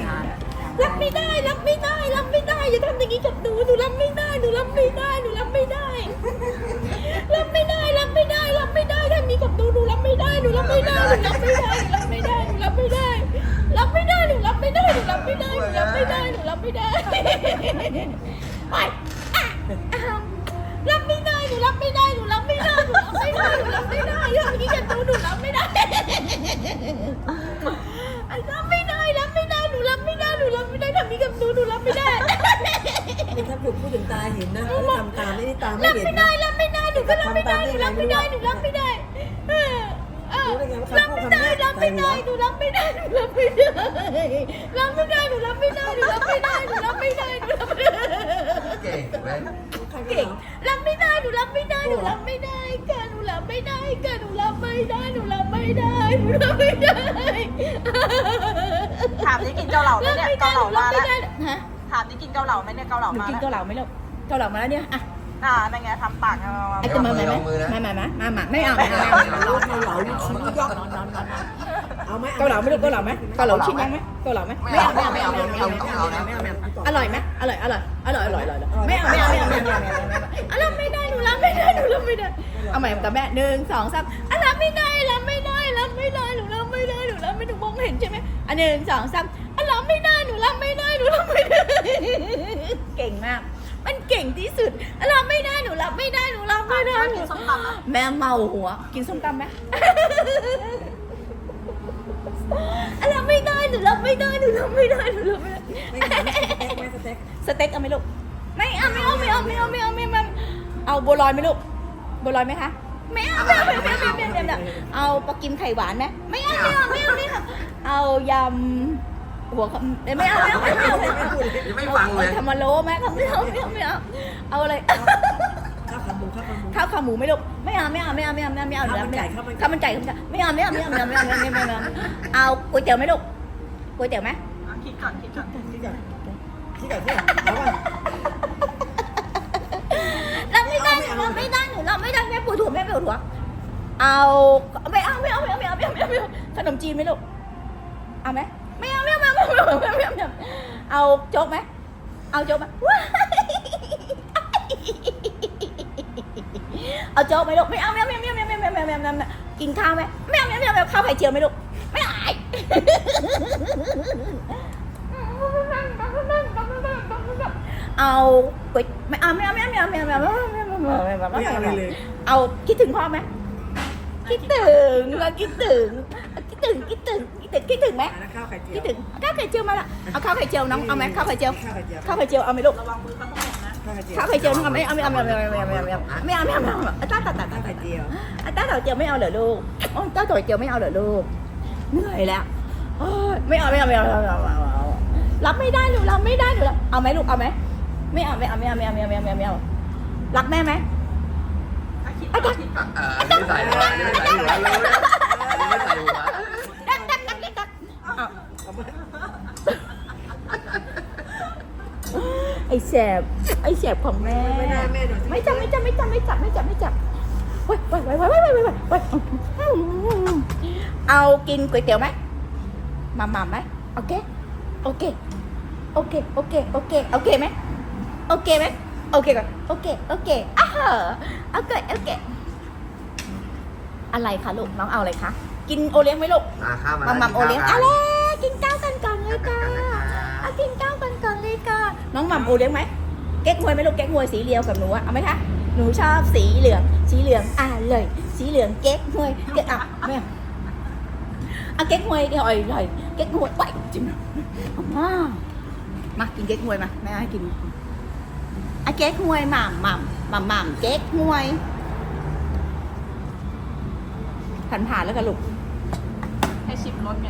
่งรับไม่ได้รับไม่ได้รับไม่ได้อย่าทำอย่างนี้กับหนูหนูรับไม่ได้หนูรับไม่ได้หนูรับไม่ได้รับไม่ได้รับไม่ได้รับไม่ได้ทำอย่างนี้กับหนูหนูรับไม่ได้หนูรับไม่ได้หนูรับไม่ได้หนูรับไม่ได้หนูรับไม่ได้รับไม่ได้หนูรับไม่ได้หนูรับไม่ได้หนูรับไม่ได้หนูรับไม่ได้ไปอะอะรับไม่ได้หนูรับไม่ได้หนูรับไม่ได้หนูรับไม่ได้หนูรับไม่ได้ทำอย่างนี้กับหนูหนูรับไม่ได้ อันรับไม่ได้ รับไม่ได้ หนูรับไม่ได้ หนูรับไม่ได้ทำนี้กับหนู หนูรับไม่ได้ นี่ถ้าพูดพูดถึงตาเห็นนะเขาทำตาไม่ได้ตาไม่รับเห็นไม่นะ ได้รับไม่ได้หนูก็รับไม่ได้หนูรับไม่ได้หนูรับไม่ได้เออเออรับไม่ได้รับไม่ได้หนูรับไม่ได้หนูรับไม่ได้รับไม่ได้หนูรับไม่ได้หนูรับไม่ได้หนูรับไม่ได้หนูรับไม่ได้เก่งเว้ยเก่งรับไม่ได้หนูรับไม่ได้หนูรับไม่ได้ค่ะหนูรับไม่ได้ค่ะหนูรับไม่ได้หนูรับไม่ได้หนูรับไม่ได้ถามนี่กินเกาเหลาไหมรับเนี่ยเกาเหลาบมาแล้ว ฮะ ถามนี่กินเกาเหลาไหมเนี่ยเกาเหลาหนูมากินเกาเหลาไหมลูกเกาเหลามาแล้วเนี่ยอะอ่าเป็นไงทำปากเอาอ้ตัวมาไหมไหมมาไหมมามไม่เอาไม่เอาไม่เอาเกาเหลาชิ้นก็อนนอนนอนเอาไหมเกาเหลาไม่ลูกเกาเหลาไหมเกาเหลาชิ้นยังไหมเกาเหลาไหมไม่เอาไม่เอาไม่เอาไม่เอาไม่เอาไม่เอาอร่อยไหมอร่อยอร่อยอร่อยอร่อยอร่อยไม่เอาไม่เอาไม่เอาไม่เอาอร่อยไม่ได้หนูรับไม่ได้หนูรับไม่ได้เอาใหม่กับแม่หนึ่งสองสามอร่อยไม่ได้รับไม่ได้รับไม่ได้หนูรับไม่ได้หนูรับไม่หนูมองเห็นใช่ไหมอันหนึ่งสองสามอร่อยไม่ได้ รับไม่ได้หนูรับไม่ได้ เก่งมาก มันเก่งที่สุดอะรับไม่ได้หนูรับไม่ได้หนูรับไม่ได้หนูกินส้มตำอะแม่เมาหัว กินส้มตำไหมอะรับไม่ได้หนูรับไม่ได้หนูรับไม่ได้หนูรับไม่ได้ไม่เหมือนสเต็กไหมสเต็กสเต็กเอาไหมลูกไม่เอาไม่เอาไม่เอาไม่เอาไม่เอาไม่เอาไม่เอาเอาบัวลอยไหมลูกบัวลอยไหมคะไม่เอาไม่เอาไม่เอาไม่เอาไม่เอาไม่เอาไม่เอาเอาปลากิมไข่หวานไหมไม่เอาไม่เอาไม่เอาไม่เอาเอายำ หัวเขาไม่เอาไม่เอาไม่เอาไม่เอายังไม่ฟังเลยทำมาโลไหมเขาไม่เอาไม่เอาไม่เอาเอาอะไรข้าวขาหมูข้าวขาหมู ข้าวขาหมูไม่ลูกไม่เอาไม่เอาไม่เอาไม่เอาไม่เอาไม่เอาข้าวมันไก่ข้าข้าวมันไก่ข้าวมันไก่ไม่เอาไม่เอาไม่เอาไม่เอาไม่เอาไม่เอาไม่เอาไม่เอาเอาก๋วยเตี๋ยวไหมลูกก๋วยเตี๋ยวไหมอะคิดก่อนคิดก่อนที่ก่อนที่ก่อนที่ก่อนเอาป่ะรับไม่ได้หนูรับไม่ได้หนูรับไม่ได้แม่ปวดหัวแม่ปวดหัวเอาไม่เอาไม่เอาไม่เอาไม่เอาไม่เอาไม่เอาขนมจีนไหมลูกเอาไหม ไม่เอาไม่เอาไม่เอาไม่เอาไม่เอาไม่เอาไม่เอาเอาโจ๊กไหมเอาโจ๊กไหมว้ยเอาโจ๊กไหมลูกไม่เอาไม่เอาไม่เอาไม่เอาไม่เอาไม่เอาไม่เอาไม่เอาไม่เอาไม่เอากินข้าวไหมไม่เอาไม่เอาไม่เอาไม่เอาข้าวไข่เจียวไหมลูกไม่เอาเอาก๋วยไม่เอาไม่เอาไม่เอาไม่เอาไม่เอาไม่เอาไม่เอาไม่เอาไม่เอาไม่เอาไม่เอาเลยเลยเอาคิดถึงพ่อไหมคิดถึงเราคิดถึง ถึงคิดถึงคิดถึงคิดถึงไหมแล้วข้าวไข่เจียวคิดถึงข้าวไข่เจียวมาละเอาข้าวไข่เจียวน้องเอาไหมข้าวไข่เจียวข้าวไข่เจียวข้าวไข่เจียวเอาไหมลูกระวังมือเขาต้องหมดนะข้าวไข่เจียวข้าวไข่เจียวน้องเอาไหมเอาไม่เอาไม่เอาไม่เอาไม่เอาไม่เอาไม่เอาไม่เอาไม่เอาไม่เอาตาตาตาข้าวไข่เจียวตาตาเจียวไม่เอาเหรอลูกโอ้ตาต่อยเจียวไม่เอาเหรอลูกเหนื่อยแล้วโอ้ยไม่เอาไม่เอาไม่เอาไม่เอาไม่เอาไม่เอารับไม่ได้หนูรับไม่ได้หนูรับเอาไหมลูกเอาไหมไม่เอาไม่เอาไม่เอาไม่เอาไม่เอาไม่เอาไม่เอาไม่เอารักแม่ไหมอะคิดก่อนคิดก่อนอ่าอันนี้ใส่หัวอันนี้ใส่หัวเลย ไอแสบไอแสบของแม่ ไม่ได้แม่หนูไม่จับไม่จับไม่จับไม่จับไม่จับไม่จับไว้ไว้ไว้ไว้ไว้ไว้ไว้เอากินก๋วยเตี๋ยวไหมมามาไหมโอเคโอเคโอเคโอเคโอเคโอเคไหมโอเคไหมโอเคก่อนโอเคโอเคอะเหอโอเคโอเคอะไรคะลูกน้องเอาอะไรคะกินโอเลี้ยงไหมลูกมามาโอเลี้ยงอะไร กินข้าวกันก่อนเลยค่ะกันเอากินข้าวกันก่อนเลยค่ะน้องหม่ำโอเลี้ยงไหมเก๊กฮวยไหมลูกเก๊กฮวยสีเหลียวกับหนูอะเอาไหมคะหนูชอบสีเหลือง สีเหลืองอ่าเลย สีเหลืองเก๊กฮวยเก๊กอะไม่เอาเก๊กฮวยเดี๋ยวอ่อยเลยเก๊กฮวยไปจริงมามากินเก๊กฮวยมาแม่ให้กินเอาเก๊กฮวยหม่ำหม่ำหม่ำหม่ำเก๊กฮวยผ่านผ่านๆแล้วกันลูกให้ชิมรสไง